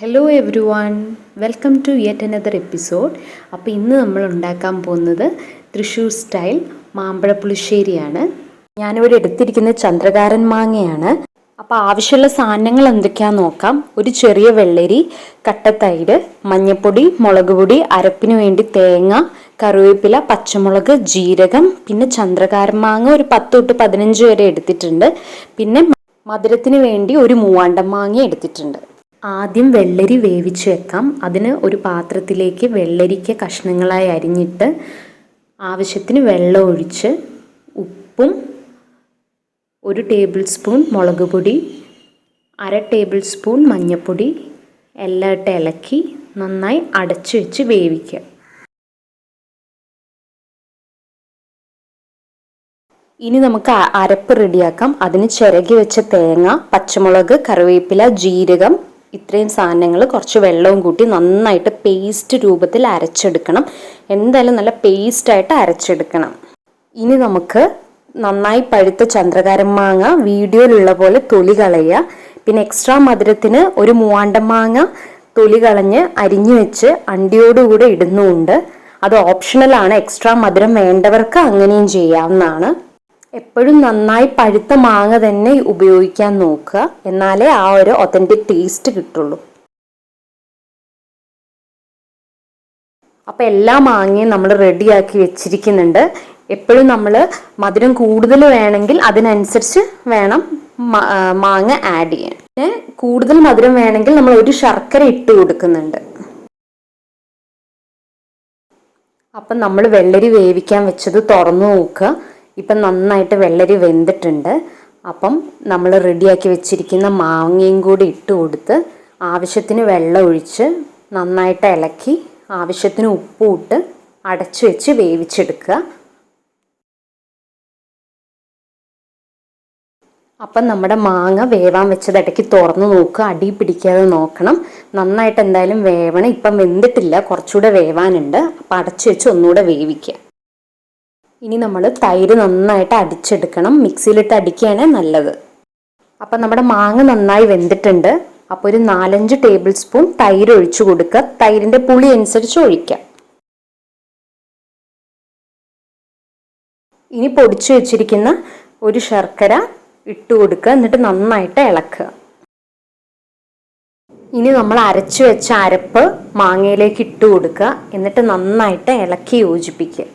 Hello everyone welcome to yet another episode അപ്പോൾ ഇന്ന് നമ്മൾ ഉണ്ടാക്കാൻ പോകുന്നത് തൃശ്ശൂർ സ്റ്റൈൽ മാമ്പഴ പുളിശ്ശേരിയാണ് ഞാനിവിടെ എടുത്തിരിക്കുന്നത് ചന്ദ്രകാരൻ മാങ്ങയാണ്. അപ്പോൾ ആവശ്യമുള്ള സാധനങ്ങൾ എന്തൊക്കെയാണെന്ന് നോക്കാം. ഒരു ചെറിയ വെള്ളരി കട്ടത്തൈര് മഞ്ഞൾപ്പൊടി മുളക് പൊടി അരപ്പിന് വേണ്ടി തേങ്ങ കറിവേപ്പില പച്ചമുളക് ജീരകം പിന്നെ ചന്ദ്രകാരൻ മാങ്ങ ഒരു പത്ത് തൊട്ട് പതിനഞ്ച് വരെ എടുത്തിട്ടുണ്ട്. പിന്നെ മധുരത്തിന് വേണ്ടി ഒരു മൂവാണ്ടം മാങ്ങ എടുത്തിട്ടുണ്ട്. ആദ്യം വെള്ളരി വേവിച്ച് വെക്കാം. അതിന് ഒരു പാത്രത്തിലേക്ക് വെള്ളരിക്ക കഷ്ണങ്ങളായി അരിഞ്ഞിട്ട് ആവശ്യത്തിന് വെള്ളം ഒഴിച്ച് ഉപ്പും ഒരു ടേബിൾ സ്പൂൺ മുളക് പൊടി അര ടേബിൾ സ്പൂൺ മഞ്ഞൾപ്പൊടി എല്ലാം ഇട്ട് ഇളക്കി നന്നായി അടച്ചു വെച്ച് വേവിക്കുക. ഇനി നമുക്ക് അരപ്പ് റെഡിയാക്കാം. അതിന് ചിരകി വെച്ച തേങ്ങ പച്ചമുളക് കറിവേപ്പില ജീരകം ഇത്രയും സാധനങ്ങൾ കുറച്ച് വെള്ളവും കൂട്ടി നന്നായിട്ട് പേസ്റ്റ് രൂപത്തിൽ അരച്ചെടുക്കണം. എന്തായാലും നല്ല പേസ്റ്റായിട്ട് അരച്ചെടുക്കണം. ഇനി നമുക്ക് നന്നായി പഴുത്ത ചന്ദ്രകാരൻ മാങ്ങ വീഡിയോയിലുള്ള പോലെ തൊലി കളയുക. പിന്നെ എക്സ്ട്രാ മധുരത്തിന് ഒരു മൂവാണ്ടം മാങ്ങ തൊലി കളഞ്ഞ് അരിഞ്ഞു വെച്ച് അണ്ടിയോടുകൂടെ ഇടുന്നുമുണ്ട് അത് ഓപ്ഷണലാണ് എക്സ്ട്രാ മധുരം വേണ്ടവർക്ക് അങ്ങനെയും ചെയ്യാവുന്നതാണ്. എപ്പോഴും നന്നായി പഴുത്ത മാങ്ങ തന്നെ ഉപയോഗിക്കാൻ നോക്കുക. എന്നാലേ ആ ഒരു ഒത്തന്റിക് ടേസ്റ്റ് കിട്ടുള്ളൂ. അപ്പോൾ എല്ലാ മാങ്ങയും നമ്മൾ റെഡിയാക്കി വെച്ചിരിക്കുന്നുണ്ട്. എപ്പോഴും നമ്മൾ മധുരം കൂടുതൽ വേണമെങ്കിൽ അതിനനുസരിച്ച് വേണം മാങ്ങ ആഡ് ചെയ്യാൻ. പിന്നെ കൂടുതൽ മധുരം വേണമെങ്കിൽ നമ്മൾ ഒരു ശർക്കര ഇട്ട് കൊടുക്കുന്നുണ്ട്. അപ്പം നമ്മൾ വെള്ളരി വേവിക്കാൻ വെച്ചത് തുറന്നു നോക്കുക. ഇപ്പം നന്നായിട്ട് വെള്ളരി വെന്തിട്ടുണ്ട്. അപ്പം നമ്മൾ റെഡിയാക്കി വെച്ചിരിക്കുന്ന മാങ്ങയും കൂടി ഇട്ട് കൊടുത്ത് ആവശ്യത്തിന് വെള്ളം ഒഴിച്ച് നന്നായിട്ട് ഇളക്കി ആവശ്യത്തിന് ഉപ്പും ഇട്ട് അടച്ചു വെച്ച് വേവിച്ചെടുക്കുക. അപ്പം നമ്മുടെ മാങ്ങ വേവാൻ വെച്ചത് ഇടയ്ക്ക് തുറന്ന് നോക്കുക അടി പിടിക്കാതെ നോക്കണം. നന്നായിട്ട് എന്തായാലും വേവണം. ഇപ്പം വെന്തിട്ടില്ല കുറച്ചുകൂടെ വേവാനുണ്ട്. അപ്പം അടച്ചു വെച്ച് ഒന്നുകൂടെ വേവിക്കുക. ഇനി നമ്മൾ തൈര് നന്നായിട്ട് അടിച്ചെടുക്കണം. മിക്സിയിലിട്ട് അടിക്കുകയാണ് നല്ലത്. അപ്പം നമ്മുടെ മാങ്ങ നന്നായി വെന്തിട്ടുണ്ട്. അപ്പോൾ ഒരു നാലഞ്ച് ടേബിൾ സ്പൂൺ തൈര് ഒഴിച്ചു കൊടുക്കുക. തൈരിന്റെ പുളി അനുസരിച്ച് ഒഴിക്കാം. ഇനി പൊടിച്ചു വെച്ചിരിക്കുന്ന ഒരു ശർക്കര ഇട്ട് കൊടുക്കുക. എന്നിട്ട് നന്നായിട്ട് ഇളക്കുക. ഇനി നമ്മൾ അരച്ചു വെച്ച അരപ്പ് മാങ്ങയിലേക്ക് ഇട്ട് കൊടുക്കുക. എന്നിട്ട് നന്നായിട്ട് ഇളക്കി യോജിപ്പിക്കുക.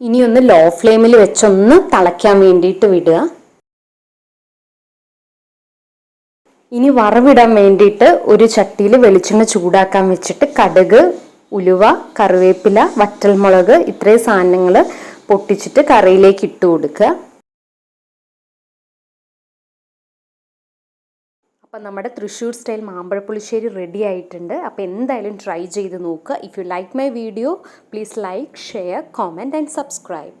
ഇനി ഒന്ന് ലോ ഫ്ലെയിമിൽ വെച്ചൊന്ന് തിളയ്ക്കാൻ വേണ്ടിയിട്ട് വിടുക. ഇനി വറവിടാൻ വേണ്ടിയിട്ട് ഒരു ചട്ടിയിൽ വെളിച്ചെണ്ണ ചൂടാക്കാൻ വെച്ചിട്ട് കടുക് ഉലുവ കറിവേപ്പില വറ്റൽമുളക് ഇത്രയും സാധനങ്ങൾ പൊട്ടിച്ചിട്ട് കറിയിലേക്ക് ഇട്ട് കൊടുക്കുക. അപ്പം നമ്മുടെ തൃശ്ശൂർ സ്റ്റൈൽ മാമ്പഴപ്പുളിശ്ശേരി റെഡി ആയിട്ടുണ്ട്. അപ്പോൾ എന്തായാലും ട്രൈ ചെയ്ത് നോക്കുക. If you like my video please like share comment and subscribe